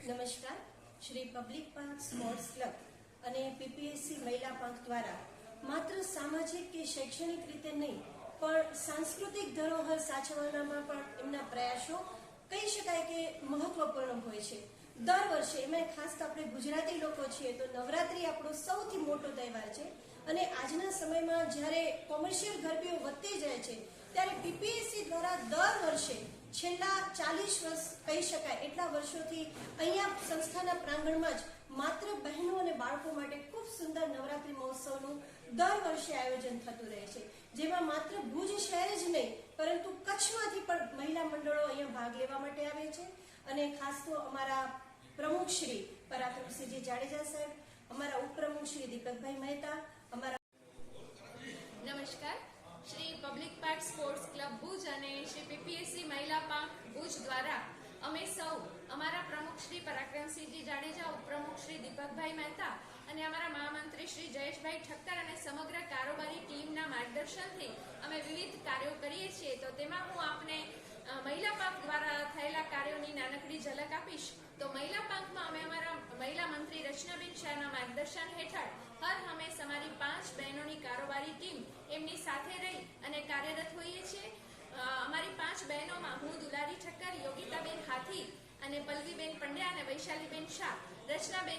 નમસ્કાર. Shri public park sports club અને PPSC મહિલા પાંખ દ્વારા માત્ર સામાજિક કે શૈક્ષણિક રીતે નહીં, પણ સાંસ્કૃતિક ધરોહર સાચવવામાં પણ એમના પ્રયાસો કહી શકાય કે મહત્વપૂર્ણ હોય છે. દર વર્ષે એમાં ખાસ તો આપણે ગુજરાતી લોકો છીએ તો નવરાત્રી આપણો સૌથી મોટો તહેવાર છે અને આજના સમયમાં જ્યારે કોમર્શિયલ ગરબીઓ વધતી જાય છે, ત્યારે પીપીએસસી દ્વારા દર વર્ષે છેલ્લા ચાલીસ વર્ષ કહી શકાય એટલા વર્ષોથી અહીંયા સંસ્થાના પ્રાંગણમાં જ માત્ર બહેનો અને બાળકો માટે ખૂબ સુંદર નવરાત્રી મહોત્સવનું દર વર્ષે આયોજન થતું રહે છે. જેમાં માત્ર ભુજ શહેર જ નહીં, પરંતુ કચ્છમાંથી પણ મહિલા મંડળો અહીંયા ભાગ લેવા માટે આવે છે. અને ખાસ તો અમારા પ્રમુખ શ્રી પરાક્રમસિંહજી જાડેજા સાહેબ, અમારા ઉપપ્રમુખ શ્રી દીપકભાઈ મહેતા અમારા નમસ્કાર Shri public park sports club Bhuj અને શ્રી પીપીએસસી મહિલા પાંખ ભુજ દ્વારા અમે સૌ અમારા પ્રમુખ શ્રી પરાક્રમસિંહજી જાડેજા, ઉપપ્રમુખ શ્રી દીપકભાઈ મહેતા અને અમારા મહામંત્રી શ્રી જયેશભાઈ ઠક્કર અને સમગ્ર કારોબારી ટીમના માર્ગદર્શનથી અમે વિવિધ કાર્યો કરીએ છીએ. તો તેમાં હું આપને મહિલા પાંખ દ્વારા થયેલા કાર્યોની નાનકડી ઝલક આપીશ. તો મહિલા પાંખમાં અમે અમારા મહિલા મંત્રી રચનાબેન શાહના માર્ગદર્શન હેઠળ હર હંમેશ અમારી પાંચ બહેનોની કારોબારી ટીમ એમની સાથે રહી અને કાર્યરત હોઈએ છીએ. અમારી પાંચ બહેનોમાં હું, દુલારી ઠક્કર, યોગિતાબેન હાથી અને પલ્લવીબેન પંડ્યા અને વૈશાલીબેન શાહ રચનાબેનના